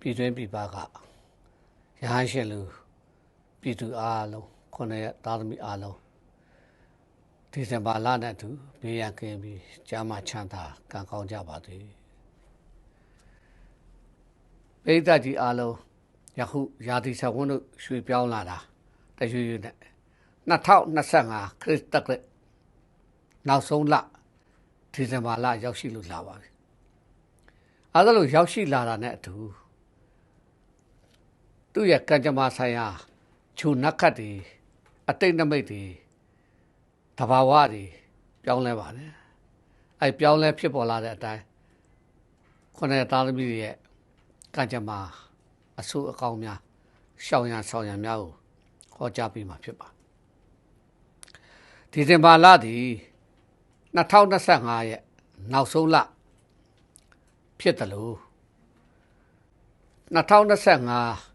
ပြည်တွင်းပြည်ပကရဟန်းရှင်လူပြည်သူအားလုံးခုနှစ်ရက်သားသမီးအားလုံးဒီဇင်ဘာလနဲ့အတူဘေးရန်ကင်းပြီးကျမ်းမာချမ်းသာကံကောင်းကြပါစေပိဋကကြီးအားလုံးယခုရာသီဆက်ဝန်းတို့ရွှေပြောင်းလာတာတရွေ့ရွေ့နဲ့2025ခရစ်တက္ကရာနောက်ဆုံးလဒီဇင်ဘာလရောက်ရှိလို့လာပါပြီအဲဒါလို့ရောက်ရှိလာတာနဲ့အတူ သူ့ရဲ့ကံကြမ္မာဆိုင်ရာခြုံနှက်ခတ်တွေအတိတ်နမိတ်တွေတဘာဝတွေပြောင်းလဲပါတယ်အဲပြောင်းလဲဖြစ်ပေါ်လာတဲ့အတိုင်းခုနှစ်သားသမီးတွေရဲ့ကံကြမ္မာအဆူအကောင်းများရှောင်ရံဆောင်ရံများကိုဟောကြားပေးမှာဖြစ်ပါဒီဇင်ဘာလသည်2025ရဲ့နောက်ဆုံးလဖြစ်တယ်လို့2025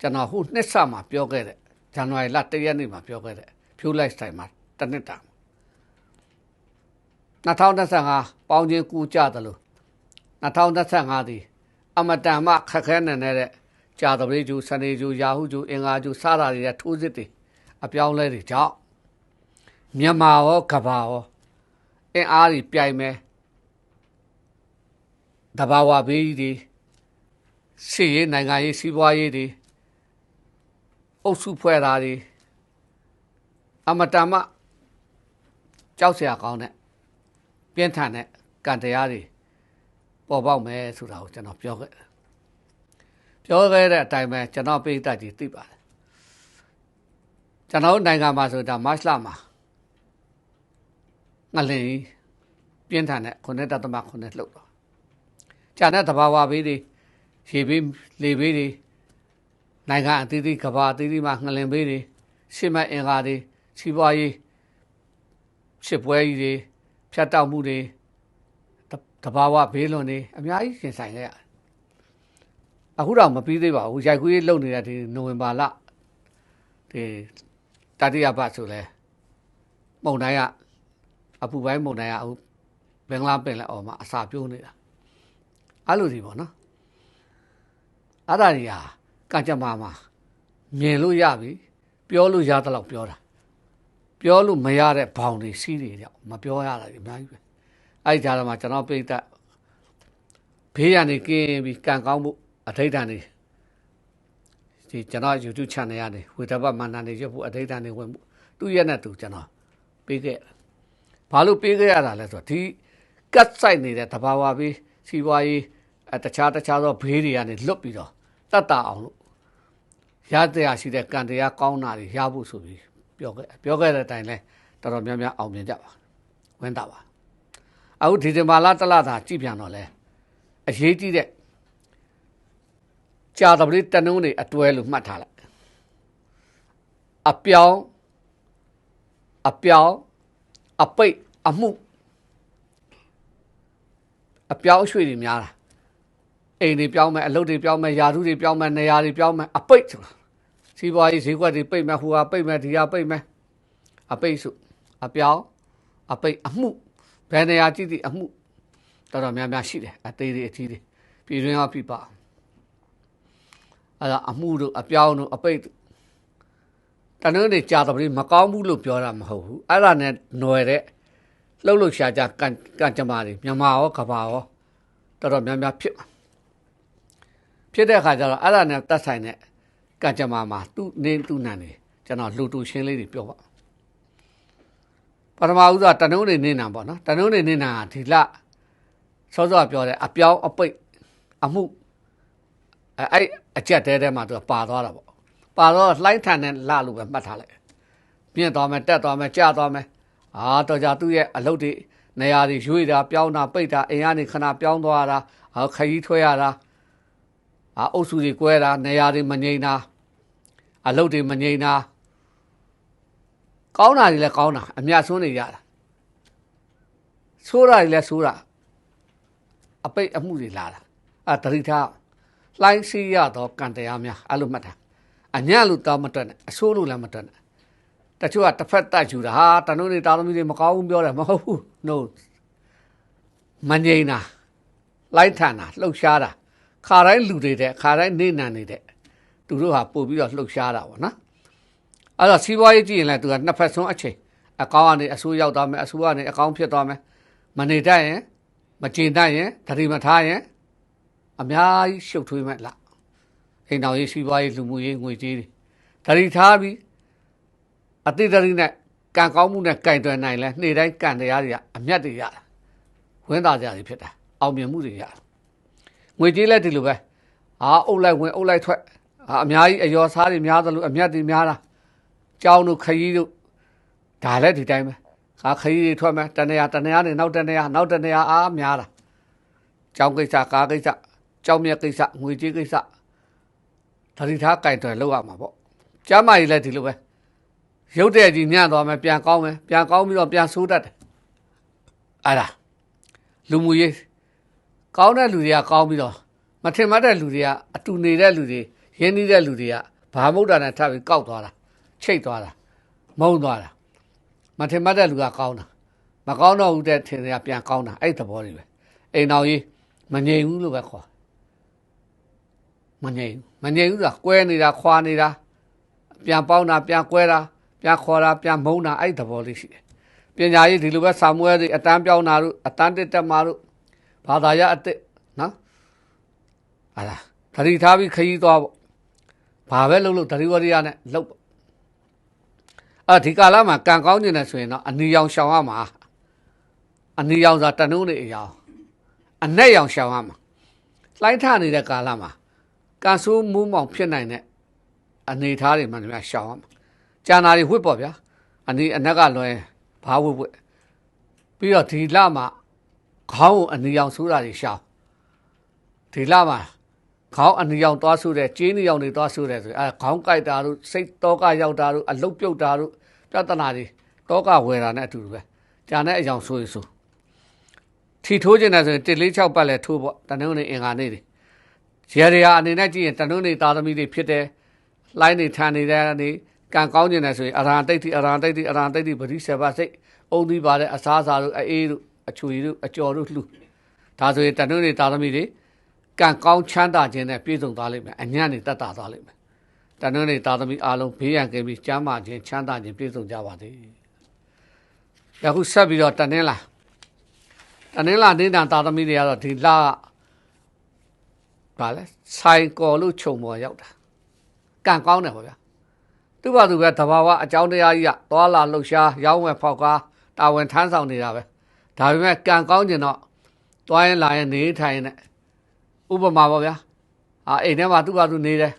ကျွန်တော်ဟိုနှစ်ဆမှာပြောခဲ့တဲ့ဇန်နဝါရီလ1ရက်နေ့မှာပြောခဲ့တဲ့ Fuel Lifestyle မှာတစ်နှစ်တာ2025ပေါင်းချင်းကူကြတယ်လို့2025ဒီအမတန်မှခက်ခဲနေနေတဲ့ကြာတပလေးကျူစနေကျူရာဟုကျူအင်္ဂါကျူစတာတွေရဲ့ထိုးစစ်တွေအပြောင်းလဲတွေကြောင့်မြန်မာရောကဘာရောအင်အားကြီးပြိုင်မယ်တဘာဝဘေးကြီးတွေစီရေးနိုင်ငံရေးစီးပွားရေးတွေ အုပ်စုဖွဲ့တာတွေအမတန်မှကြောက်စရာကောင်းတဲ့ပြင်းထန်တဲ့ကံတရားတွေပေါ်ပေါက်မယ်ဆိုတာကိုကျွန်တော်ပြောခဲ့တယ်ပြောခဲ့တဲ့အတိုင်းပဲကျွန်တော်ပိဋကကြီးသိပါတယ်ကျွန်တော်နိုင်ငံမှာဆိုတာမတ်လမှာငလင်ပြင်းထန်တဲ့ခုနှစ်တသမခုနှစ်လှုပ်တော့ဂျာနဲ့တဘာဝဘေးတွေရေဘေးလေဘေးတွေ နိုင်ငံအသီးသီးကဘာအသီးသီးမှာငလင်ဘေးတွေရှစ်မအင်္ဂါတွေစီးပွားရေးရှစ်ပွဲကြီးတွေဖြတ်တောက်မှုတွေတဘာဝဘေးလွန်တွေအများကြီးရှင်ဆိုင်ခဲ့ရတယ်အခုတော့မပြီးသေးပါဘူးရိုက်ကူးရေးလုပ်နေတဲ့ဒီနိုဝင်ဘာလဒီတတိယပတ်ဆိုလဲမုံတိုင်းကအပူပိုင်းမုံတိုင်းကအခုဘင်္ဂလားပင်လက်အော်မှာအစာပြိုးနေတာအဲ့လိုဒီပေါ့နော်အဲ့ဒါကြီးဟာ ကကြမ္မာမှာမြင်လို့ရပြီပြောလို့ရသလောက်ပြောတာပြောလို့မရတဲ့ဘောင်တွေစီးတွေကြောင့်မပြောရတာဒီအများကြီးပဲအဲ့ဒီကြားထဲမှာကျွန်တော်ပြိတ္တဘေးရန်နေကင်းပြီးကံကောင်းမှုအထိတ်တန်နေဒီကျွန်တော် YouTube channel ကနေဝေဒဘမန္တန်နေရွတ်ဖို့အထိတ်တန်နေဝင်မှုသူ့ရဲ့နဲ့သူကျွန်တော်ပေးခဲ့ဘာလို့ပေးခဲ့ရတာလဲဆိုတော့ဒီကတ်ဆိုင်နေတဲ့တဘာဝဘေးစီးပွားရေးတခြားတခြားသောဘေးတွေကနေလွတ်ပြီးတော့တတ်တာအောင်လို့ ရတရားရှိတဲ့ကံတရားကောင်းတာတွေရဖို့ဆိုပြီးပြောခဲ့ပြောခဲ့တဲ့အတိုင်းလဲတော်တော်များများအောင်မြင်ကြပါဝင်တာပါအခုဒီဇင်ဘာလတလသာကြည့်ပြန်တော့လဲအရေးကြီးတဲ့ကြာတပလေးတနုံးတွေအတွဲလို့မှတ်ထားလိုက်အပြောင်းအပြောင်းအပိတ်အမှုအပြောင်းအရွှေ့တွေများတာ အိမ်တွေပြောင်းမယ်အလုပ်တွေပြောင်းမယ်ယာထုတွေပြောင်းမယ်နေရာတွေပြောင်းမယ်အပိတ်ဆိုတာစီးပွားရေးဈေးကွက်တွေပိတ်မယ်ဟိုဟာပိတ်မယ်ဒီဟာပိတ်မယ်အပိတ်စုအပြောင်းအပိတ်အမှုဘယ်နေရာကြည့်သည့်အမှုတော်တော်များများရှိတယ်အသေးသေးအကြီးတွေပြည်တွင်းရောပြပအဲ့ဒါအမှုတို့အပြောင်းတို့အပိတ်တနည်းနေကြာတော့မကောင်းဘူးလို့ပြောတာမဟုတ်ဘူးအဲ့ဒါနဲ့ຫນွယ်တဲ့လှုပ်လှုပ်ရှားရှားကံကံကြမ္မာတွေမြန်မာရောကဘာရောတော်တော်များများဖြစ် ဖြစ်တဲ့အခါကျတော့အဲ့ဒါနဲ့တတ်ဆိုင်တဲ့ကံကြမ္မာမှာသူ့နေသူ့နံနေကျွန်တော်လှူတူရှင်းလေးတွေပြောပါပထမဦးဆုံးတနုံးနေနေနာပေါ့နော်တနုံးနေနေနာဒီလစောစောပြောတဲ့အပြောင်းအပိတ်အမှုအဲအဲ့အချက်တဲတဲမှာသူပါသွားတာပေါ့ပါတော့လှိုင်းထန်တဲ့လလို့ပဲမှတ်ထားလိုက်ပြင့်သွားမယ်တက်သွားမယ်ကြာသွားမယ်အာတော့ကြသူ့ရဲ့အလုပ်တွေနေရာတွေရွေ့တာပြောင်းတာပိတ်တာအိမ်ကနေခဏပြောင်းသွားတာခရီးထွက်ရတာ အာအုပ်စုတွေကွဲတာနေရာတွေမငြိမ်တာအလုပ်တွေမငြိမ်တာကောင်းတာတွေလည်းကောင်းတာအမြတ်ဆုံးနေရတာဆိုးတာတွေလည်းဆိုးတာအပိတ်အမှုတွေလာတာအဲတတိထားလှိုင်းစီးရတော့ကံတရားများအဲ့လိုမှတ်တာအညံ့လို့တောင်းမတွက်နဲ့အဆိုးလို့လည်းမတွက်နဲ့တချို့ကတစ်ဖက်တက်ယူတာဟာတနုံးနေတာသမီးတွေမကောင်းဘူးပြောတယ်မဟုတ်ဘူး no မငြိမ်တာလိုက်ထန်တာလှုပ်ရှားတာ ခါတိုင်းလူတွေတဲ့ခါတိုင်းနေနံနေတဲ့သူတို့ဟာပို့ပြီးတော့လှုပ်ရှားတာပေါ့နော်အဲ့တော့စီးပွားရေးကြည့်ရင်လည်းသူကနှစ်ဖက်ဆုံးအချိန်အကောင်းကနေအဆိုးရောက်သွားမယ်အဆိုးကနေအကောင်းဖြစ်သွားမယ်မနေတတ်ရင်မကျင်တတ်ရင်တတိမထားရင်အများကြီးရှုပ်ထွေးမဲ့လားအိမ်တော်ရေးစီးပွားရေးလူမှုရေးငွေကြေးတွေတတိထားပြီးအတိတ်တရိနဲ့ကံကောင်းမှုနဲ့ကင်တွယ်နိုင်လဲနေ့တိုင်းကံတရားတွေကအမျက်တွေရတာဝင်းသားကြတွေဖြစ်တာအောင်မြင်မှုတွေရတယ် ငွေကြေးလည်းဒီလိုပဲအာအုပ်လိုက်ဝင်အုပ်လိုက်ထွက်အာအများကြီးအယောစားတွေများသလိုအမျက်တွေများတာကြောင်းတို့ခရီးတို့ဒါလည်းဒီတိုင်းပဲခါခရီးတွေထွက်မယ်တနေရာတနေရာနေနောက်တနေရာနောက်တနေရာအားများတာကြောင်းကိစ္စကားကိစ္စကြောင်းမြက်ကိစ္စငွေကြေးကိစ္စသတိထားကင်တွယ်လောက်ရမှာပေါ့ကျမ်းမာကြီးလည်းဒီလိုပဲရုပ်တဲ့ကြီးညံ့သွားမယ်ပြန်ကောင်းမယ်ပြန်ကောင်းပြီးတော့ပြန်ဆိုးတတ်တယ်အဲ့ဒါလူမှုရေး ကောင်းတဲ့လူတွေကကောင်းပြီးတော့မထင်မှတ်တဲ့လူတွေကအတူနေတဲ့လူတွေရင်းနှီးတဲ့လူတွေကဘာမုဒ္ဒနာနဲ့ထပ်ပြီးကောက်သွားတာချိတ်သွားတာမုံသွားတာမထင်မှတ်တဲ့လူကကောင်းတာမကောင်းတော့ဘူးတဲ့ထင်တွေကပြန်ကောင်းတာအဲ့သဘောတွေပဲအိမ်တော်ကြီးမငြိမ်ဘူးလို့ပဲခေါ်မငြိမ်ဘူးမငြိမ်ဘူးဆိုတာကွဲနေတာခွာနေတာပြန်ပေါင်းတာပြန်ကွဲတာပြန်ခေါ်တာပြန်မုံတာအဲ့သဘောလေးရှိတယ်ပညာရေးဒီလိုပဲစာမွဲတွေအတန်းပြောင်းတာတို့အတန်းတက်တက်မှာတို့ ဘာသာရအစ်စ်နော်ဟာလားသတိထားပြီးခရီးသွားပေါ့ဘာပဲလုပ်လို့သတိဝရိယနဲ့လုပ်ပေါ့အဲ့ဒီကာလမှာကံကောင်းနေတယ်ဆိုရင်တော့အနီရောင်ရှောင်ရမှာအနီရောင်ဆိုတာတနှုံးနေအရောင်အနက်ရောင်ရှောင်ရမှာလှိုင်းထနေတဲ့ကာလမှာကံဆိုးမူးမောင်ဖြစ်နိုင်တဲ့အနေထားတွေမှန်တယ်များရှောင်ရမှာကျန်တာတွေဝှစ်ပေါ့ဗျာအနီအနက်ကလွယ်ဘာဝှစ်ဝှစ်ပြီးတော့ဒီလမှာ ခေါင်းကိုအနီရောင်ဆိုးတာတွေရှောင်ဒီလမှာခေါင်းအနီရောင်သွားဆိုးတဲ့ကျင်းနီရောင်တွေသွားဆိုးတဲ့ဆိုအဲခေါင်းကြိုက်တာတို့စိတ်တောကရောက်တာတို့အလုတ်ပြုတ်တာတို့ပြဿနာတွေတောကဝယ်တာနဲ့အတူတူပဲဂျာနဲ့အယောင်ဆိုးရဆိုးထီထိုးကျင်တယ်ဆိုရင်တစ်လေး၆ပတ်လဲထိုးပေါ့တနင်္ဂနွေအင်္ဂါနေ့တွေရေရီယာအနေနဲ့ကြည့်ရင်တနင်္ဂနွေသားသမီးတွေဖြစ်တယ်လိုင်းနေထန်နေတဲ့နေကံကောင်းကျင်တယ်ဆိုရင်အရာတိတ်တိအရာတိတ်တိအရာတိတ်တိပရိဆေဘစိတ်အုံသီးပါတဲ့အစားအစာတို့အေးတို့ အချွေတို့အကြော်တို့လှူဒါဆိုရင်တနင်္ဂနွေသားသမီးတွေကံကောင်းချမ်းသာခြင်းနဲ့ပြည့်စုံသွားလိမ့်မယ်အညံ့နေတတ်တာသွားလိမ့်မယ်တနင်္ဂနွေသားသမီးအားလုံးဘေးရန်ကင်းပြီးကျမ်းမာခြင်းချမ်းသာခြင်းပြည့်စုံကြပါစေယခုဆက်ပြီးတော့တနင်္လာတနင်္လာနေ့တန်သားသမီးတွေကတော့ဒီလဗာလဲဆိုင်ကော်လို့ခြုံပေါ်ရောက်တာကံကောင်းတယ်ဗောဗျာသူ့ဘာသူပဲတဘာဝအကြောင်းတရားကြီးကသွာလာလှုပ်ရှားရောင်းဝယ်ဖောက်ကားတာဝန်ထမ်းဆောင်နေတာပဲ ဒါပေမဲ့ကံကောင်းကျင်တော့တွားရင်လာရင်နေထိုင်နေဥပမာပေါ့ဗျာအာအိမ်ထဲမှာသူ့ဘာသူနေတယ်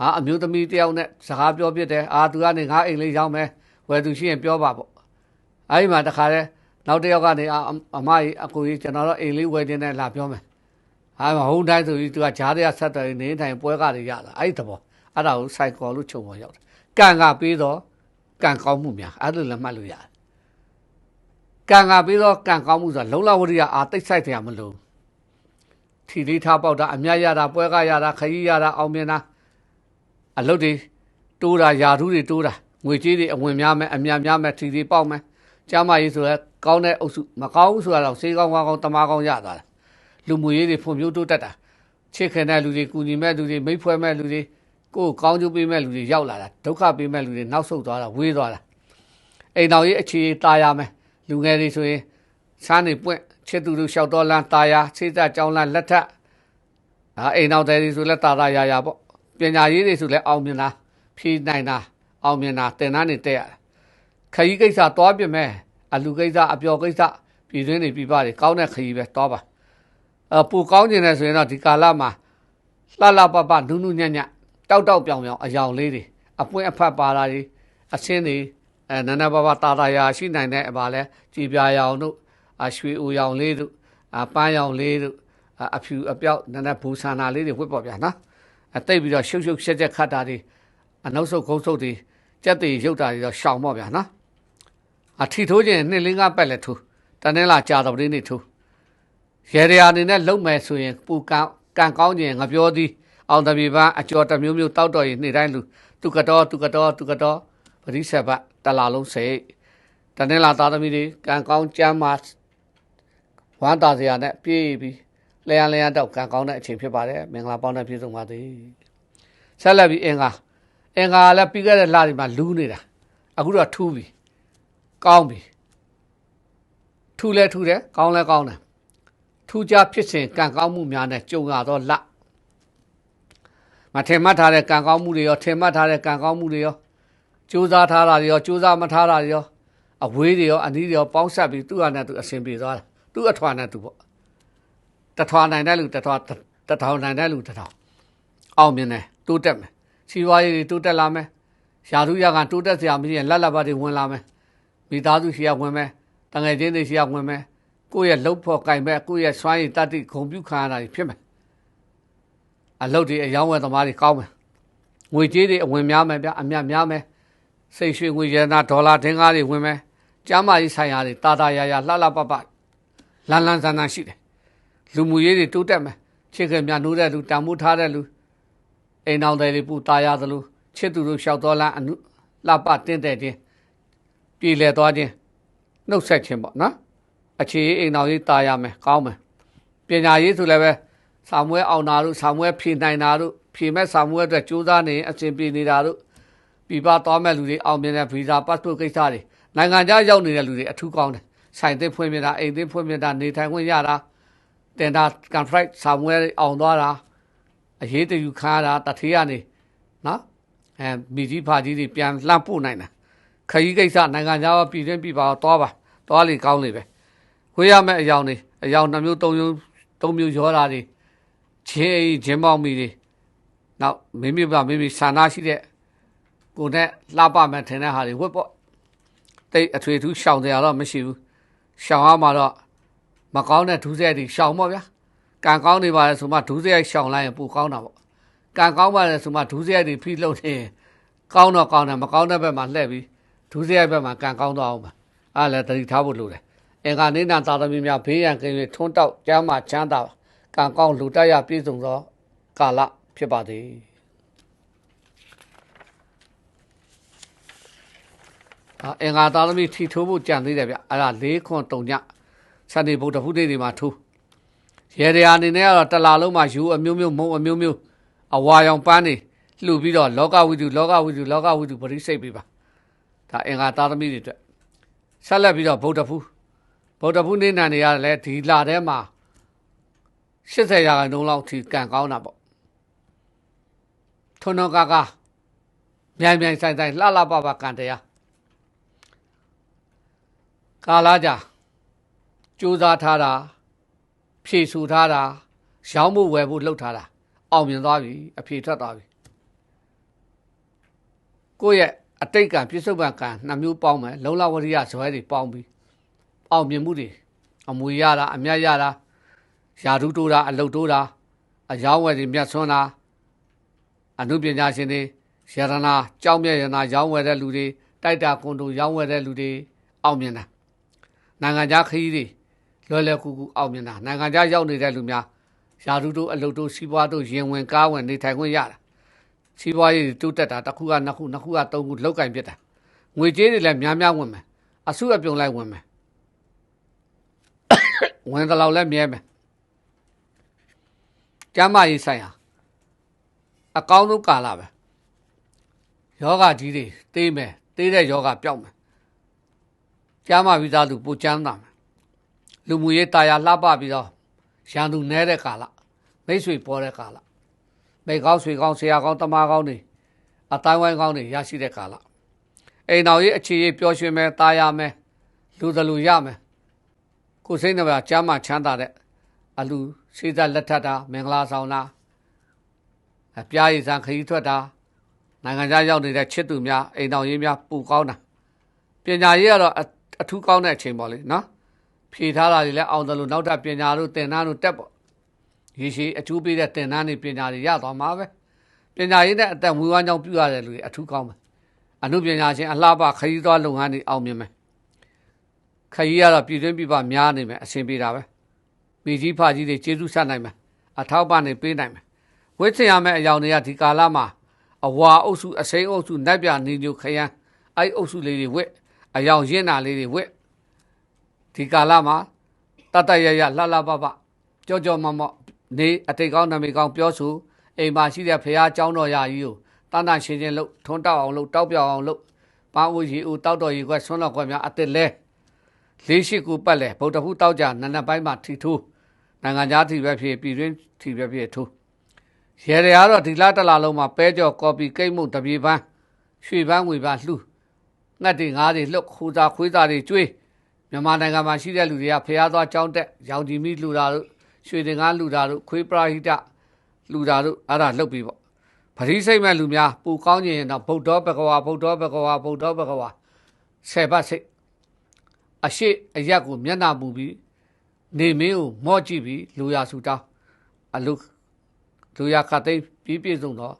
အာအမျိုးသမီးတယောက်နဲ့စကားပြောပြတယ်အာသူကနေငါအိမ်လေးရောက်မယ်ဝယ်သူရှိရင်ပြောပါပေါ့အဲဒီမှာတခါတည်းနောက်တစ်ယောက်ကနေအာအမကြီးအကိုကြီးကျွန်တော်တော့အိမ်လေးဝယ်ခြင်းနဲ့လာပြောမယ်အာမဟုတ်တိုင်းဆိုပြီးသူကဂျားတွေကဆက်တယ်နေထိုင်ပွဲကတွေရတာအဲ့ဒီသဘောအဲ့ဒါကိုစိုက်ကော်လို့ခြုံပေါ်ရောက်တယ်ကံကပေးတော့ကံကောင်းမှုများအဲ့လိုလည်းမှတ်လို့ရတယ် ကံကပြီးတော့ကံကောင်းမှုဆိုတာလုံလဝရိယအာတိတ်ဆိုင်တရားမလို့ထီလေးထားပေါက်တာအမြတ်ရတာပွဲကရတာခရီးရတာအောင်မြင်တာအလုပ်တွေတိုးတာယာထုတွေတိုးတာငွေကြေးတွေအဝင်များမယ်အမြတ်များမယ်ထီလေးပေါက်မယ်ကျမကြီးဆိုရဲကောင်းတဲ့အုပ်စုမကောင်းဘူးဆိုတာတော့စေးကောင်းကောင်းကောင်းတမားကောင်းရသွားတာလူမှုရေးတွေဖွံ့ဖြိုးတိုးတက်တာချစ်ခင်တဲ့လူတွေကူညီမဲ့လူတွေမိဖွဲ့မဲ့လူတွေကိုယ်ကောင်းကျိုးပေးမဲ့လူတွေရောက်လာတာဒုက္ခပေးမဲ့လူတွေနောက်ဆုတ်သွားတာဝေးသွားတာအိမ်တော်ကြီးအခြေတာရမယ် လူငယ်တွေဆိုရင်စားနေပွင့်ချစ်သူတို့လျှောက်တော်လန်းตายရစိတ်သက်ကြောင်းလန်းလက်ထက်အာအိမ်တော်တွေဆိုလဲတာတာရရပေါ့ပညာရေးတွေဆိုလဲအောင်မြင်တာဖြေနိုင်တာအောင်မြင်တာတင်သားနေတက်ရတာခရီးကိစ္စသွားပြမယ်အလူကိစ္စအပျော်ကိစ္စပြည်တွင်းတွေပြပတွေကောင်းတဲ့ခရီးပဲသွားပါအပူကောင်းကျင်တယ်ဆိုရင်တော့ဒီကာလမှာလှလှပပနုနုညံ့ညံ့တောက်တောက်ပြောင်ပြောင်အယောင်လေးတွေအပွင့်အဖက်ပါတာတွေအစင်းတွေ အဲနန္ဒဘဘတာတာယာရှိနိုင်တဲ့ဘာလဲကြည်ပြာရောင်တို့အရွှေဦးရောင်လေးတို့အပန်းရောင်လေးတို့အဖြူအပြောက်နန္ဒဘူဆန္နာလေးတွေဝှက်ပေါ့ဗျာနော်အတိတ်ပြီးတော့ရှုပ်ရှုပ်ရှက်ရှက်ခတ်တာတွေအနှုတ်ဆုပ်ခုံးဆုပ်တွေကြက်တွေရုပ်တာတွေတော့ရှောင်ပေါ့ဗျာနော်အထီထိုးခြင်းနှစ်လင်းကပက်လက်ထိုးတနေ့လာကြာတော်လေးနေထိုးရေရအနေနဲ့လုံမယ်ဆိုရင်ပူကံကံကောင်းခြင်းငါပြောသည်အောင်တပြေပန်းအကျော်တစ်မျိုးမျိုးတောက်တော်ရင်နေ့တိုင်းလူသူကတော်သူကတော်သူကတော် ပရိစ္ဆေဘတလာလုံးစိတ်တနေ့လာသားသမီးတွေကံကောင်းကြမ်းမှဝမ်းသာစရာနဲ့ပြေးပြီးလျံလျံတော့ကံကောင်းတဲ့အချိန်ဖြစ်ပါတယ်မင်္ဂလာပေါင်းတဲ့ပြည့်စုံပါသည်ဆက်လက်ပြီးအင်္ဂါအင်္ဂါလည်းပြီးခဲ့တဲ့လတွေမှာလူးနေတာအခုတော့ထူးပြီကောင်းပြီထူးလဲထူးတယ်ကောင်းလဲကောင်းတယ်ထူးခြားဖြစ်စဉ်ကံကောင်းမှုများနဲ့ကြုံရတော့လမထင်မှတ်ထားတဲ့ကံကောင်းမှုတွေရောထင်မှတ်ထားတဲ့ကံကောင်းမှုတွေရော စူးစမ်းထားတာတွေရောစူးစမ်းမထားတာတွေရောအဝေးတွေရောအနီးတွေရောပေါင်းဆက်ပြီးသူ့ဟာနဲ့သူအဆင်ပြေသွားတယ်သူ့အထွာနဲ့သူပေါ့တထွာနိုင်တဲ့လူတထွာတထောင်နိုင်တဲ့လူတထောင်အောင်မြင်တယ်တိုးတက်မယ်စီးပွားရေးတွေတိုးတက်လာမယ်ရာထူးရကန်တိုးတက်စရာမရှိရင်လက်လက်ပါတွေဝင်လာမယ်မိသားစုရှိရဝင်မယ်တငယ်ချင်းတွေရှိရဝင်မယ်ကိုယ့်ရဲ့လှုပ်ဖို့ကင်မဲ့ကိုယ့်ရဲ့စွမ်းရည်တတ္တိဂုံပြုခံရတာတွေဖြစ်မယ်အလုပ်တွေအယောင်းဝယ်သမားတွေကောင်းမယ်ငွေကြေးတွေအဝင်များမယ်ဗျအမြတ်များမယ် စိတ်ရွှေငွေရနာဒေါ်လာထင်းကားတွေဝင်မယ်ကျမ်းမာရေးဆိုင်ရာတွေတာတာယာယာလှလှပပလန်လန်ဆန်ဆန်ရှိတယ်လူမှုရေးတွေတိုးတက်မယ်ချစ်ခင်မြနိုးတဲ့လူတန်ဖိုးထားတဲ့လူအိမ်တော်တွေပူတာယာသလိုချစ်သူတို့လျှောက်တော်လန်းအမှုလှပတင့်တဲ့ခြင်းပြည်လဲသွားခြင်းနှုတ်ဆက်ခြင်းပေါ့နော်အခြေရေးအိမ်တော်ရေးတာယာမယ်ကောင်းမယ်ပညာရေးဆိုလည်းပဲစာမွေးအောင်တာတို့စာမွေးဖြေနိုင်တာတို့ဖြေမဲ့စာမွေးအတွက်ကြိုးစားနေအစဉ်ပြေနေတာတို့ ပြပသွားမဲ့လူတွေအောင်မြင်တဲ့ဗီဇာပတ်စပို့ကိစ္စတွေနိုင်ငံခြားရောက်နေတဲ့လူတွေအထူးကောင်းတယ်ဆိုင်သစ်ဖွင့်ပြတာအိမ်သစ်ဖွင့်ပြတာနေထိုင်ခွင့်ရတာတင်တာကန်ဖရိုက်ဆာမွဲအောင်သွားတာအရေးတယူခါတာတထေးကနေနော်အဲမိကြီးဖာကြီးတွေပြန်လှမ်းပို့နိုင်တာခရီးကိစ္စနိုင်ငံခြားပြည်တွင်းပြည်ပါသွားပါသွားလေကောင်းလေပဲခွေးရမယ့်အယောင်တွေအယောင်နှမျိုးသုံးမျိုးသုံးမျိုးရောတာတွေချင်းအိချင်းပေါင်းမိတွေနောက်မိမိပါမိမိဆန္ဒရှိတဲ့ ကိုနဲ့လှပမယ်ထင်တဲ့ဟာတွေဝတ်ပေါ့တိတ်အထွေထူးရှောင်တယ်တော့မရှိဘူးရှောင်ရမှာတော့မကောင်းတဲ့ဒုစရိုက်တွေရှောင်ပေါ့ဗျာကံကောင်းနေပါလေဆိုမှဒုစရိုက်ရှောင်လိုက်ရင်ပိုကောင်းတာပေါ့ကံကောင်းပါလေဆိုမှဒုစရိုက်တွေဖိလှုပ်နေရင်ကောင်းတော့ကောင်းတယ်မကောင်းတဲ့ဘက်မှာလှည့်ပြီးဒုစရိုက်ဘက်မှာကံကောင်းတော့အောင်ပါအဲ့လည်းတတိထားဖို့လိုတယ်အင်္ဂါနေနာသာသမီများဘေးရန်ကင်း၍ထွန်းတောက်ကျမ်းမာချမ်းသာကံကောင်းလူတက်ရပြည့်စုံသောကာလဖြစ်ပါသည် အာအင်္ဂါသားသမီးထီထိုးဖို့ကြံသေးတယ်ဗျအဲ့ဒါ၄ခွန်၃ညစနေဗုဒ္ဓဖုနေ့တွေမှာထိုးရေရအနေနဲ့ကတော့တလာလုံးမှာယူအမျိုးမျိုးမုံအမျိုးမျိုးအဝါရောင်ပန်းနေလှူပြီးတော့လောကဝိတုလောကဝိတုလောကဝိတုပရိစိတ်ပေးပါဒါအင်္ဂါသားသမီးတွေအတွက်ဆက်လက်ပြီးတော့ဗုဒ္ဓဖုဗုဒ္ဓဖုနေ့နံတွေကလည်းဒီလာထဲမှာ80ရာခိုင်နှုန်းလောက်ထိကံကောင်းတာပေါ့ထွန်းတော်ကာကာမြိုင်မြိုင်ဆိုင်ဆိုင်လှလှပပကံတရား ကာလာကြကြိုးစားထားတာဖြည့်ဆူထားတာရောင်းဖို့ဝယ်ဖို့လှုပ်ထားတာအောင်မြင်သွားပြီအဖြေထွက်သွားပြီကိုယ့်ရဲ့အတိတ်ကပြစ္ဆုတ်ပံကံနှစ်မျိုးပေါင်းမယ်လုံလဝရိယဇွဲတွေပေါင်းပြီးအောင်မြင်မှုတွေအမွေရတာအမြတ်ရတာယာဓုတိုးတာအလုတ်တိုးတာအယောင်းဝယ်တွေမြတ်ဆွမ်းတာအနုပညာရှင်တွေရတနာကြောင်းမြတ်ရတနာရောင်းဝယ်တဲ့လူတွေတိုက်တာကွန်တိုရောင်းဝယ်တဲ့လူတွေအောင်မြင်တာ နိုင်ငံခြားခရီးတွေလွယ်လွယ်ကူကူအောင်မြင်တာနိုင်ငံခြားရောက်နေတဲ့လူများယာဓုတိုးအလုတ်တိုးစီးပွားတို့ရင်ဝင်ကားဝင်နေထိုင်ခွင့်ရတာစီးပွားရေးတိုးတက်တာတစ်ခုကနှစ်ခုနှစ်ခုကသုံးခုလောက်ကင်ပြစ်တာငွေကြေးတွေလည်းများများဝင်မယ်အစုအပြုံလိုက်ဝင်မယ်ဝင်တယ်လို့လည်းမြဲမယ်ကျမ်းမာရေးဆိုင်ဟာအကောင်းဆုံးကာလပဲယောဂကြီးတွေတေးမယ်တေးတဲ့ယောဂပျောက်မယ် ကျမ်းမာပြီးသားလူပူချမ်းသာမယ်လူမှုရေးတာယာလှပပြီးတော့ရန်သူနဲတဲ့ကာလမိတ်ဆွေပေါ်တဲ့ကာလမိကောင်းဆွေကောင်းဆရာကောင်းတမကောင်းတွေအတိုင်းဝိုင်းကောင်းတွေရရှိတဲ့ကာလအိမ်တော်ရေးအခြေရေးပျော်ရွှင်မယ်တာယာမယ်လူသလူရမယ်ကိုယ်စိတ်နှပါကျမ်းမာချမ်းသာတဲ့အလူစေးသက်လက်ထပ်တာမင်္ဂလာဆောင်တာအပြားရည်စံခရီးထွက်တာနိုင်ငံခြားရောက်နေတဲ့ချစ်သူများအိမ်တော်ရေးများပူကောင်းတာပညာရေးကတော့ အထူးကောင်းတဲ့အချိန်ပေါ့လေနော်ဖြေထားတာတွေလည်းအောင်တယ်လို့နောက်ထပ်ပညာတို့သင်တန်းတို့တက်ပေါ့ရေရှည်အကျိုးပေးတဲ့သင်တန်းတွေပညာတွေရသွားမှာပဲပညာရေးနဲ့အသက်မွေးဝမ်းကြောင်းပြုရတဲ့လူတွေအထူးကောင်းပဲအမှုပညာရှင်အလှပခရီးသွားလုပ်ငန်းတွေအောင်မြင်မယ်ခရီးကတော့ပြည်တွင်းပြည်ပများနေမယ်အဆင်ပြေတာပဲမိကြီးဖကြီးတွေကျေးဇူးဆက်နိုင်မယ်အထောက်ပံ့နေပေးနိုင်မယ်ဝိသင်ရမယ့်အယောင်တွေကဒီကာလမှာအဝါအုပ်စုအစိမ်းအုပ်စုနတ်ပြနေညိုခရမ်းအဲ့အုပ်စုလေးတွေဝစ် အယောင်ရင်းနာလေးတွေဝစ်ဒီကာလမှာတတရရလှလှပပ ကြောကြောမမော့နေအတိတ်ကောင်းနမိတ်ကောင်းပြောဆိုအိမ်မှာရှိတဲ့ဖះเจ้าတော်ရာကြီးကိုတန်တန်ရှင်းရှင်းလုပ်ထွန်းတောက်အောင်လုပ်တောက်ပြောက်အောင်လုပ်ပန်းဦးရီဦးတောက်တော်ရီကွဆွန်းတော်ကွက်များအစ်စ်လဲလေးရှိကူပတ်လဲဗုဒ္ဓဖူးတောက်ကြနနက်ပိုင်းမှာထီထိုးနိုင်ငံသားထီပဲဖြစ်ပြည်တွင်းထီပဲဖြစ်ထိုးရဲတွေကတော့ဒီလားတစ်လားလုံးမှာပဲကြော်ကော်ပီကိတ်မှုတပြေပန်းရွှေပန်းငွေပန်းလှူ ငှက်တွေငါးတွေလှုပ်ခူစာခွေးစာတွေကျွေးမြန်မာနိုင်ငံမှာရှိတဲ့လူတွေကဖះသွားကြောင်းတက်ရောင်ကြည်မိလှူတာတို့ရွှေတင်ကားလှူတာတို့ခွေးပရာဟိတလှူတာတို့အဲ့ဒါလှုပ်ပြီးပေါ့ပရိစိတ်မဲ့လူများပူကောင်းခြင်းရင်တော့ဗုဒ္ဓဘဂဝါဗုဒ္ဓဘဂဝါဗုဒ္ဓဘဂဝါဆယ်ပတ်စိတ်အရှိအရက်ကိုမျက်နှာပူပြီးနေမင်းကိုမော့ကြည့်ပြီးလူရဆူတောင်းအလုလူရခတ်သိမ်းပြီးပြည့်စုံတော့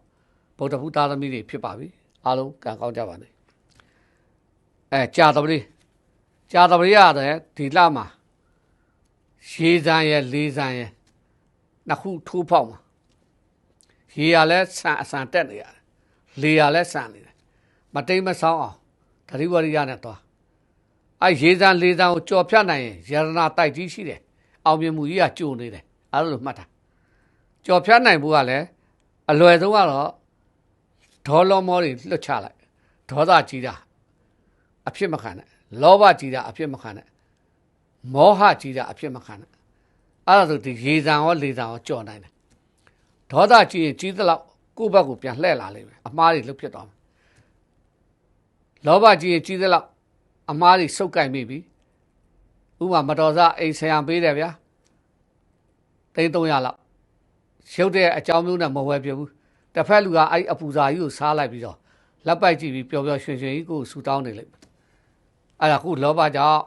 ဗုဒ္ဓဘုသားသမီးတွေဖြစ်ပါပြီအားလုံးကံကောင်းကြပါစေ အဲကြာတပတိကြာတပတိရတယ်ဒီလမှာရေစံရဲ့လေးစံရဲ့နှစ်ခုထိုးဖောက်မှာရေရလဲဆန်အဆန်တက်နေရတယ်လေရလဲဆန်နေတယ်မတိမ်မဆောင်းအောင်ဓရိဝရိယနဲ့သွားအဲရေစံလေစံကိုကြော်ဖြတ်နိုင်ရင်ရတနာတိုက်ကြီးရှိတယ်အောင်မြင်မှုကြီးကကြိုနေတယ်အဲလိုမှတ်တာကြော်ဖြတ်နိုင်ဖို့ကလည်းအလွယ်ဆုံးကတော့ဒေါ်လောမောတွေလွတ်ချလိုက်ဒေါသကြီးတာ အဖြစ်မခံနဲ့လောဘကြီးတာအဖြစ်မခံနဲ့မောဟကြီးတာအဖြစ်မခံနဲ့အဲ့ဒါဆိုဒီရေစံရောလေစံရောကြော်နိုင်တယ်ဒေါသကြီးရင်ကြီးသလောက်ကိုယ့်ဘက်ကိုပြန်လှည့်လာလိမ့်မယ်အမားတွေလုတ်ဖြစ်သွားမယ်လောဘကြီးရင်ကြီးသလောက်အမားတွေစုပ်ကိုင်မိပြီဥပမာမတော်စားအိမ်ဆရာပေးတယ်ဗျာသိန်း300လောက်ရုပ်တဲ့အကြောင်းမျိုးနဲ့မဝယ်ပြဘူးတစ်ဖက်လူကအဲ့အပူစာကြီးကိုစားလိုက်ပြီးတော့လက်ပိုက်ကြည့်ပြီးပျော်ပျော်ရွှင်ရွှင်ကြီးကိုဆူတောင်းနေလိမ့်မယ် အဲ့ဒါခုလောဘကြောင့်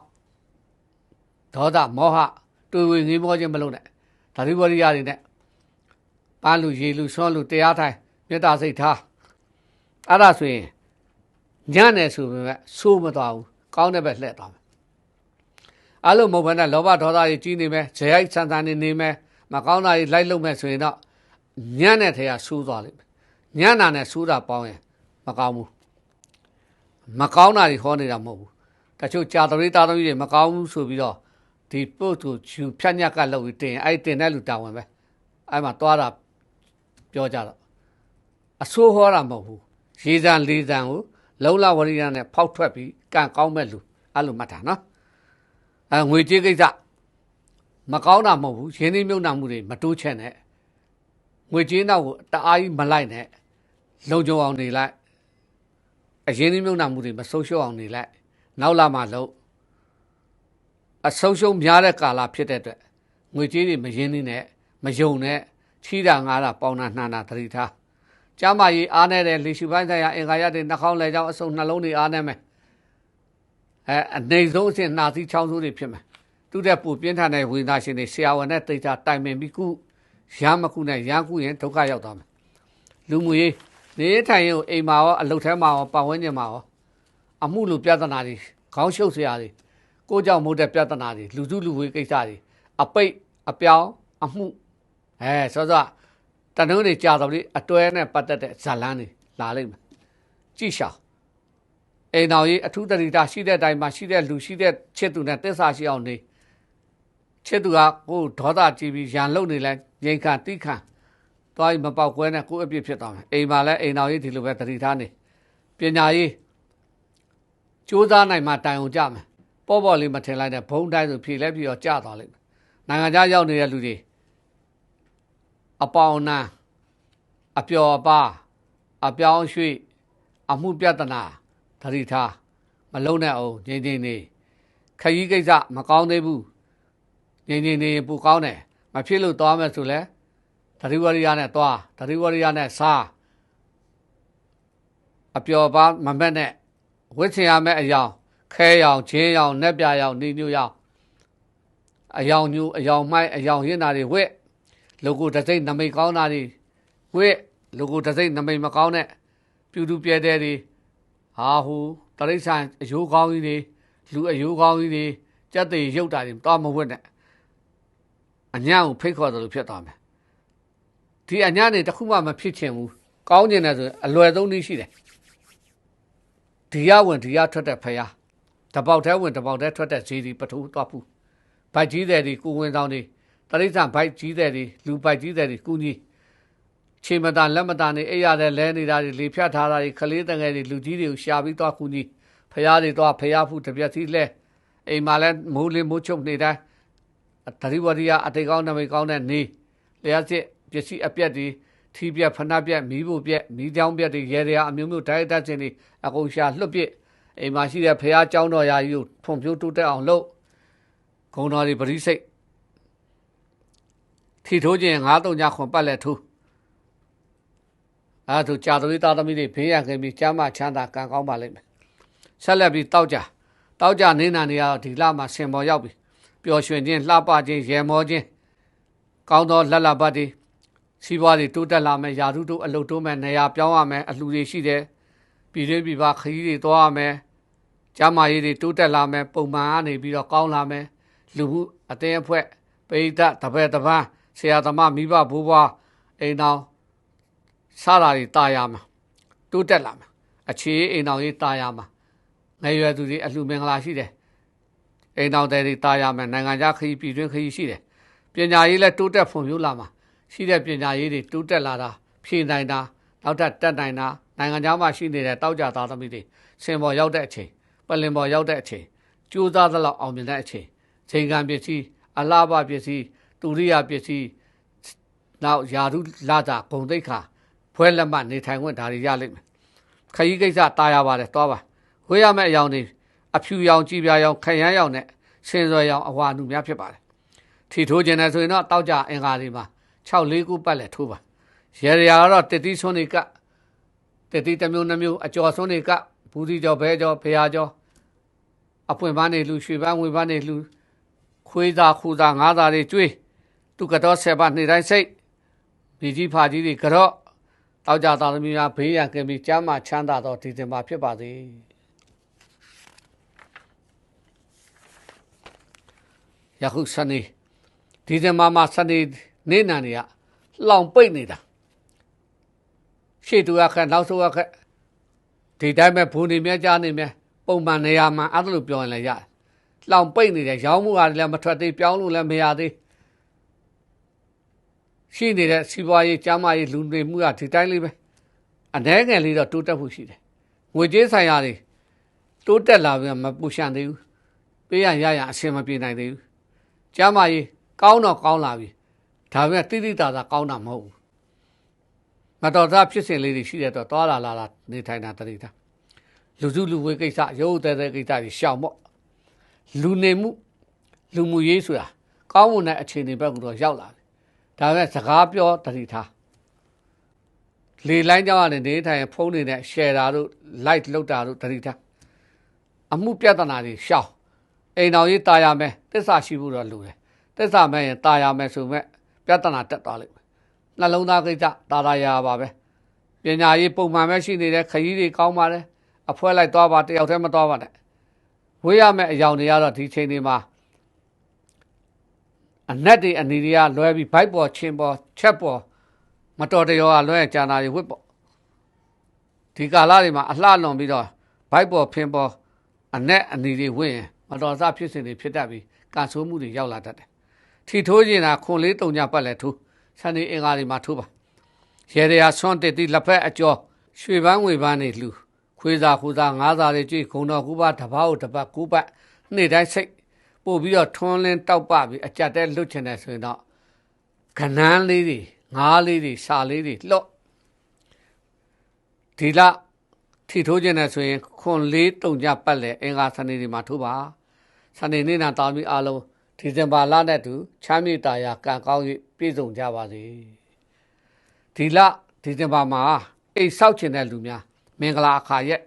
ဒေါသမောဟတွေ့ဝေငေးမောခြင်းမလုပ်နဲ့ဒါဒီဝရိယတွေနဲ့ပန်းလူရေလူဆွမ်းလူတရားထိုင်မေတ္တာစိတ်ထားအဲ့ဒါဆိုရင်ညံ့တယ်ဆိုပေမဲ့ဆိုးမသွားဘူးကောင်းတဲ့ဘက်လှည့်သွားမယ်အဲ့လိုမဟုတ်ဘဲနဲ့လောဘဒေါသတွေကြီးနေမယ်ဇေယိုက်ဆန်ဆန်နေနေမယ်မကောင်းတာတွေလိုက်လုပ်မယ်ဆိုရင်တော့ညံ့တဲ့ထဲကဆိုးသွားလိမ့်မယ်ညံ့တာနဲ့ဆိုးတာပေါင်းရင်မကောင်းဘူးမကောင်းတာတွေဟောနေတာမဟုတ်ဘူး တချို့ကြာတရိတာသမီးတွေမကောင်းဘူးဆိုပြီးတော့ဒီပုတ်ကိုဂျူဖြတ်ညက်ကလောက်ပြီးတင်အဲ့တင်တဲ့လူတာဝန်ပဲအဲ့မှာသွားတာပြောကြတော့အဆိုးဟောတာမဟုတ်ဘူးရေစံလေးစံကိုလုံလဝရိယနဲ့ဖောက်ထွက်ပြီးကံကောင်းမဲ့လူအဲ့လိုမှတ်တာနော်အဲငွေကြေးကိစ္စမကောင်းတာမဟုတ်ဘူးရင်းနှီးမြုပ်နှံမှုတွေမတိုးချက်နဲ့ငွေကြေးနောက်ကိုတအားကြီးမလိုက်နဲ့လုံကြုံအောင်နေလိုက်အရင်းနှီးမြုပ်နှံမှုတွေမဆုံးရှုံးအောင်နေလိုက် နောက်လာမှလို့အဆုံးရှုံးများတဲ့ကာလဖြစ်တဲ့အတွက်ငွေကြေးတွေမရင်းနှီးနဲ့မယုံနဲ့ချီးတာငါးတာပေါင်းတာနှံတာသတိထားကျမ်းမာရေးအားနေတဲ့လေရှုပိုင်းဆိုင်ရာအင်္ဂါရတွေနှာခေါင်းလဲကြောင်းအစုံနှလုံးတွေအားနေမယ်အဲအနေဆုံးအဆင့်နှာသီးချောင်းဆိုးတွေဖြစ်မယ်သူတဲ့ပူပြင်းထန်တဲ့ဝေဒနာရှင်တွေဆရာဝန်နဲ့တိတ်တာတိုင်ပင်ပြီးကုရမ်းမကုနဲ့ရမ်းကုရင်ဒုက္ခရောက်သွားမယ်လူမှုရေးနေထိုင်ရင်အိမ်မှာရောအလုပ်ထဲမှာရောပတ်ဝန်းကျင်မှာရော အမှုလူပြဿနာတွေခေါင်းရှုပ်စရာတွေကိုကြောင့်မဟုတ်တဲ့ပြဿနာတွေလူစုလူဝေးကိစ္စတွေအပိတ်အပြောင်းအမှုအဲစောစောတန်တုံးတွေကြာတော့လေအတွဲနဲ့ပတ်သက်တဲ့ဇာလန်းတွေလာလိမ့်မယ်ကြည့်ရှောင်အိမ်တော်ကြီးအထူးတတိတာရှိတဲ့အတိုင်းမှာရှိတဲ့လူရှိတဲ့ချစ်သူနဲ့တစ္ဆာရှိအောင်နေချစ်သူကကိုယ်ဒေါသကြည့်ပြီးရန်လုံနေလဲငြိမ်ခံတိခံသွားပြီးမပေါက်ကွဲနဲ့ကိုယ်အပြစ်ဖြစ်သွားမယ်အိမ်မှာလဲအိမ်တော်ကြီးဒီလိုပဲတတိထားနေပညာရေး စူးစမ်းနိုင်မှတိုင်အောင်ကြမယ်ပေါ့ပေါ့လေးမထင်လိုက်တဲ့ဘုံတိုင်းဆိုဖြေလဲပြီးတော့ကြာသွားလိမ့်မယ်နိုင်ငံခြားရောက်နေတဲ့လူတွေအပေါင်းနာအပျော်အပါအပြောင်းရွှေ့အမှုပြဿနာသတိထားမလုံးနဲ့အောင်ငြိမ်ငြိမ်နေခရီးကိစ္စမကောင်းသေးဘူးငြိမ်ငြိမ်နေရင်ပူကောင်းတယ်မဖြစ်လို့သွားမယ်ဆိုလဲသတိဝရိယနဲ့သွားသတိဝရိယနဲ့စားအပျော်ပါမမက်နဲ့ ဝစ်ချင်ရမယ့်အယောင်ခဲရောင်ချင်းရောင်နက်ပြရောင်နေညိုရောင်အယောင်ညူအယောင်မိုက်အယောင်ရင်းတာတွေဝက်လောကိုတစ်စိမ့်နမိတ်ကောင်းတာတွေဝိလောကိုတစ်စိမ့်နမိတ်မကောင်းတဲ့ပြူတူပြဲတဲ့တွေဟာဟူတရိษံအယိုးကောင်းကြီးတွေလူအယိုးကောင်းကြီးတွေကြက်သေးရုပ်တာတွေတော့မဝတ်နဲ့အညာကိုဖိတ်ခေါ်တယ်လို့ဖြစ်သွားမယ်ဒီအညာနေတစ်ခုမှမဖြစ်ချင်ဘူးကောင်းကျင်တယ်ဆိုရင်အလွယ်ဆုံးနည်းရှိတယ် ဒီရဝင်ဒီရထွက်တဲ့ဖယားတပေါက်ထဲဝင်တပေါက်ထဲထွက်တဲ့ဈေးဒီပထူသွားဖူးဗိုက်ကြီးတဲ့ဒီကိုဝင်ဆောင်တွေတရိษံဘိုက်ကြီးတဲ့တွေလူဘိုက်ကြီးတဲ့တွေကုညီခြေမတန်လက်မတန်နေအိပ်ရတဲ့လဲနေတာတွေလေဖြတ်ထားတာတွေကလေးတငယ်တွေလူကြီးတွေကိုရှာပြီးတော့ကုညီဖျားတွေတော့ဖျားဖူးတပြက်စီလဲအိမ်မှာလဲမိုးလေးမိုးချုပ်နေတိုင်းတတိဝရိယအတိတ်ကောင်းနမိတ်ကောင်းတဲ့နေလျှက်စစ်ပစ္စည်းအပြက်တွေ ထီးပြက်ဖနှက်ပြက်မီးဖို့ပြက်မီးကြောင်းပြက်တွေရဲတွေအမျိုးမျိုးဒိုက်တက်ခြင်းတွေအကုန်ရှာလွတ်ပြစ်အိမ်မှာရှိတဲ့ဖះเจ้าတော်ရာကြီးကိုဖွံ့ဖြိုးတိုးတက်အောင်လုပ်ဂုံတော်တွေပရိစိတ်ထီထိုးခြင်း9တုံညခွန်ပတ်လက်ထိုးအဲသူကြာသူသားသမီးတွေဘေးရန်ခင်ပြီးကျမ်းမာချမ်းသာကံကောင်းပါလိမ့်မယ်ဆက်လက်ပြီးတောက်ကြတောက်ကြနေနာနေရဒီလမှာဆင်ပေါ်ရောက်ပြီပျော်ရွှင်ခြင်းလှပခြင်းရေမောခြင်းကောင်းသောလက်လပတ်တွေ စီးပွားတွေတိုးတက်လာမယ်ယာရုတို့အလုတ်တိုးမယ်နေရာပြောင်းရမယ်အလှူတွေရှိတယ်ပြည်တွင်းပြည်ပခရီးတွေသွားရမယ်ကျမ်းမာရေးတွေတိုးတက်လာမယ်ပုံမှန်ကနေပြီးတော့ကောင်းလာမယ်လူမှုအတင်းအဖွဲ့ပိဋကတပည့်တပန်းဆရာသမားမိဘဘိုးဘွားအိမ်တော်စားတာတွေတာယာမှာတိုးတက်လာမှာအခြေအိမ်တော်ရေးတာယာမှာငယ်ရွယ်သူတွေအလှမင်္ဂလာရှိတယ်အိမ်တော်တွေတာယာမှာနိုင်ငံခြားခရီးပြည်တွင်းခရီးရှိတယ်ပညာရေးလည်းတိုးတက်ဖွံ့ဖြိုးလာမှာ ရှိတဲ့ပညာရေးတွေတိုးတက်လာတာဖြည့်နိုင်တာနောက်ထပ်တက်နိုင်တာနိုင်ငံခြားမှာရှိနေတဲ့တောက်ကြသားသမီးတွေစင်ပေါ်ရောက်တဲ့အချိန်ပလင်ပေါ်ရောက်တဲ့အချိန်ကြိုးစားသလောက်အောင်မြင်တဲ့အချိန်ချိန်ခံပစ္စည်းအလားပါပစ္စည်းတူရိယပစ္စည်းနောက်ယာရုလာတာဂုံတိတ်ခါဖွဲလက်မှနေထိုင်ခွင့်ဒါတွေရလိမ့်မယ်ခရီးကိစ္စတာရပါတယ်သွားပါဝေးရမယ့်အယောင်တွေအဖြူရောင်ကြည်ပြာရောင်ခရမ်းရောင်နဲ့ဆင်စွယ်ရောင်အဝါနုများဖြစ်ပါတယ်ထီထိုးခြင်းနဲ့ဆိုရင်တော့တောက်ကြအင်္ဂါတွေမှာ 6လေးခုပတ်လက်ထိုးပါရေရရာကတော့တတိဆွန်းတွေကတတိတစ်မျိုးနှမျိုးအကျော်ဆွန်းတွေကဘူးစီကျော်ဘဲကျော်ဖရာကျော်အပွင့်ပန်းနေလူရွှေပန်းငွေပန်းနေလူခွေးသားခူသားငါးသားတွေကျွေးသူကတော့ဆယ်ပါနေ့တိုင်းစိတ်မိကြီးဖာကြီးတွေကတော့တောက်ကြသားသမီးများဘေးရန်ကင်းပြီးကျမ်းမာချမ်းသာသောဒီဇင်ဘာဖြစ်ပါစေယခုစနေဒီဇင်ဘာမှာစနေ နေနံတွေကလောင်ပိတ်နေတာရှေ့တူရခက်နောက်ဆိုရခက်ဒီတိုင်းပဲဘူနေမြကြားနေမြပုံမှန်နေရာမှာအဲ့လိုပြောရင်လည်းရတယ်လောင်ပိတ်နေတယ်ရောင်းမှုကလည်းမထွက်သေးပြောင်းလို့လည်းမရသေးရှိနေတဲ့စီးပွားရေးကျန်းမာရေးလူနေမှုကဒီတိုင်းလေးပဲအနှဲငယ်လေးတော့တိုးတက်မှုရှိတယ်ငွေကြေးဆိုင်ရာတွေတိုးတက်လာပြီးမပူရှံသေးဘူးပေးရရရအဆင်မပြေနိုင်သေးဘူးကျန်းမာရေးကောင်းတော့ကောင်းလာပြီ ဒါပေမဲ့တိတိတာတာကောင်းတာမဟုတ်ဘူးမတော်သားဖြစ်စဉ်လေးတွေရှိတဲ့တော့သွားလာလာလာနေထိုင်တာတတိတာလူစုလူဝေးကိစ္စရုပ်သေးတဲ့ကိစ္စတွေရှောင်ပေါ့လူနေမှုလူမှုရေးဆိုတာကောင်းမွန်တဲ့အခြေအနေဘက်ကတော့ရောက်လာတယ်ဒါပေမဲ့စကားပြောတတိထားလေလိုင်းကြောင်းကနေနေထိုင်ဖုန်းတွေနဲ့ share တာတို့ like လုပ်တာတို့တတိထားအမှုပြဿနာတွေရှောင်အိမ်တော်ရေးตายရမယ်တစ္ဆာရှိဖို့တော့လိုတယ်တစ္ဆာမဲ့ရင်ตายရမယ်ဆိုမဲ့ ပြဿနာတက်သွားလိမ့်မယ်နှလုံးသားကိစ္စတာတာရပါပဲပညာရေးပုံမှန်ပဲရှိနေတဲ့ခရီးတွေကောင်းပါတယ်အဖွဲလိုက်သွားပါတယောက်တည်းမသွားပါနဲ့ဝေးရမယ့်အယောင်တွေကတော့ဒီချိန်တွေမှာအနက်တွေအနေတွေကလွဲပြီးဘိုက်ပေါ်ချင်းပေါ်ချက်ပေါ်မတော်တရောကလွဲကြံတာတွေဝစ်ပေါ့ဒီကာလတွေမှာအလှလွန်ပြီးတော့ဘိုက်ပေါ်ဖင်ပေါ်အနက်အနေတွေဝင့်ရင်မတော်စဖြစ်စဉ်တွေဖြစ်တတ်ပြီးကန်ဆိုးမှုတွေရောက်လာတတ်တယ် ထီထိုးကျင်တာခွန်လေးတုံညပတ်လဲထိုးဆန်နေအင်္ဂါတွေမှာထိုးပါရေရရာဆွန့်တစ်တိလက်ဖက်အကျော်ရွှေပန်းငွေပန်းတွေလှူခွေးစားခူစားငါးစားတွေကြည့်ခုံတော်ကူပါတပောက်တပတ်ကူပတ်နေ့တိုင်းစိတ်ပို့ပြီးတော့ထွန်းလင်းတောက်ပပြီးအကြက်တဲလွတ်ချင်တယ်ဆိုရင်တော့ကနန်းလေးတွေငါးလေးတွေစာလေးတွေလှော့ဒီလထီထိုးခြင်းနဲ့ဆိုရင်ခွန်လေးတုံကြပတ်လေအင်္ဂါစနေတွေမှာထိုးပါစနေနေ့နာတာမီအားလုံး ဒီဇင်ဘာလနဲ့တူချမ်းမြေတာယာကံကောင်း၍ပြည့်စုံကြပါစေဒီလဒီဇင်ဘာမှာအိတ်ဆောက်ခြင်းတဲ့လူများမင်္ဂလာအခါရက်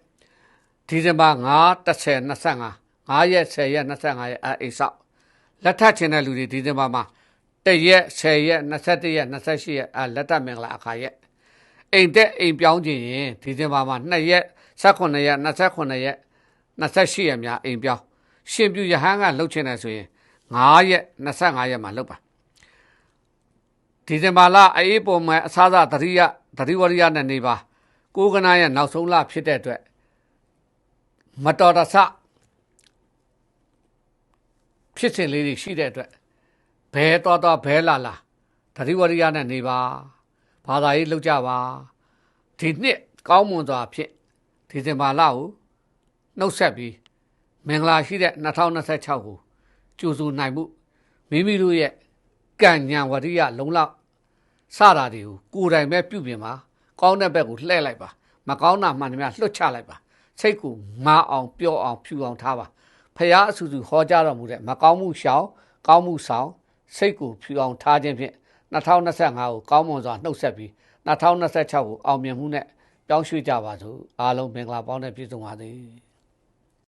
ဒီဇင်ဘာ9 10 25 9ရက်10ရက်25ရက်အိတ်ဆောက်လက်ထပ်ခြင်းတဲ့လူတွေဒီဇင်ဘာမှာတရက်10ရက်21ရက်28ရက်အလက်ထပ်မင်္ဂလာအခါရက်အိမ်တက်အိမ်ပြောင်းခြင်းရင်ဒီဇင်ဘာမှာ2ရက်18ရက်29ရက်28ရက်များအိမ်ပြောင်းရှင်ပြူရဟန်းကလှုပ်ခြင်းတယ်ဆိုရင် 9ရက်25ရက်မှာလှုပ်ပါဒီဇင်ဘာလအေးပုံမဲ့အစားစားသတိယသတိဝရိယနဲ့နေပါကိုကနာရဲ့နောက်ဆုံးလဖြစ်တဲ့အတွက်မတော်တဆဖြစ်စဉ်လေးတွေရှိတဲ့အတွက်ဘဲတော်တော်ဘဲလာလာတတိဝရိယနဲ့နေပါဘာသာရေးလောက်ကြပါဒီနှစ်ကောင်းမွန်စွာဖြင့်ဒီဇင်ဘာလကိုနှုတ်ဆက်ပြီးမင်္ဂလာရှိတဲ့2026ကို ကြိုဆိုနိုင်မှုမိမိတို့ရဲ့ကံညာဝရိယလုံလောက်စတာတွေကိုကိုယ်တိုင်ပဲပြုပြင်ပါကောင်းတဲ့ဘက်ကိုလှည့်လိုက်ပါမကောင်းတာမှန်တယ်များလွတ်ချလိုက်ပါစိတ်ကိုမာအောင်ပျော့အောင်ဖြူအောင်ထားပါဖះအဆူဆူဟောကြားတော်မူတဲ့မကောင်းမှုရှောင်ကောင်းမှုဆောင်စိတ်ကိုဖြူအောင်ထားခြင်းဖြင့်2025ကိုကောင်းမွန်စွာနှုတ်ဆက်ပြီး2026ကိုအောင်မြင်မှုနဲ့ပြောင်းရွှေ့ကြပါစို့အားလုံးမင်္ဂလာပေါင်းနဲ့ပြည့်စုံပါစေ